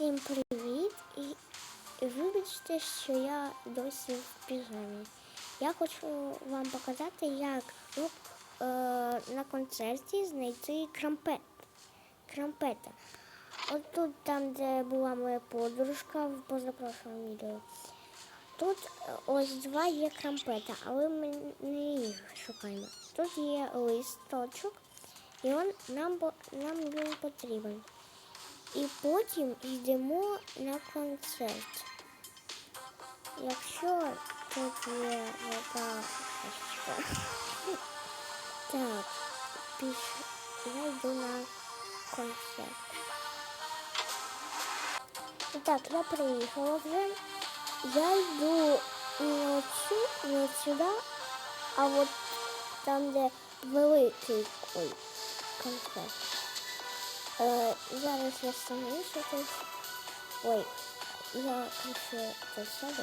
Всім привіт і вибачте, що я досі в піжамі. Я хочу вам показати, як ну, е, на концерті знайти крампет. крампета. От тут, там, де була моя подружка в позапрошлому відео. Тут е, ось два є крампета, але ми не їх шукаємо. Тут є листочок, і он, нам, нам він потрібен. І потім йдемо на концерт. Якщо тут є штучка. Так, піш... я йду на концерт. Так, я приїхала вже. Я йду не оцю, не от сюди, а от там, де великий концерт. Е, зараз я становлюся тут. Ой, я ще сяду.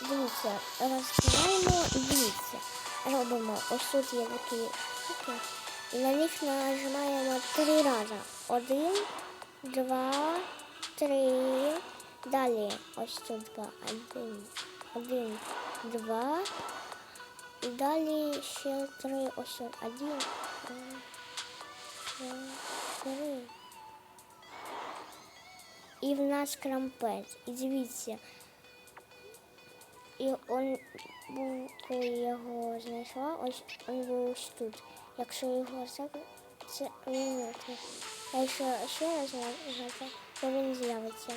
Дивіться, розкриваємо і дивіться. Робимо ось тут є такі штуки. І на них нажимаємо три рази. Один, два, три. Далі ось тут два. Один, один, два. І далі ще три. Ось. Один, два, три. І в нас крампет. І дивіться. І он був, коли я його знайшла, ось він був ось тут. Якщо його так, це він. А якщо ще раз нажати, то він з'явиться.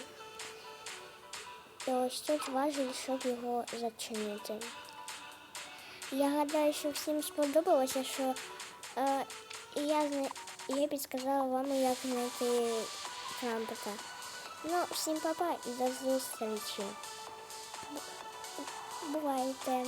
І ось тут важіль, щоб його зачинити. Я гадаю, що всім сподобалося, що е, я, я підказала вам, як знайти крампета. Ну, всім папа і до зустрічі. Бувайте.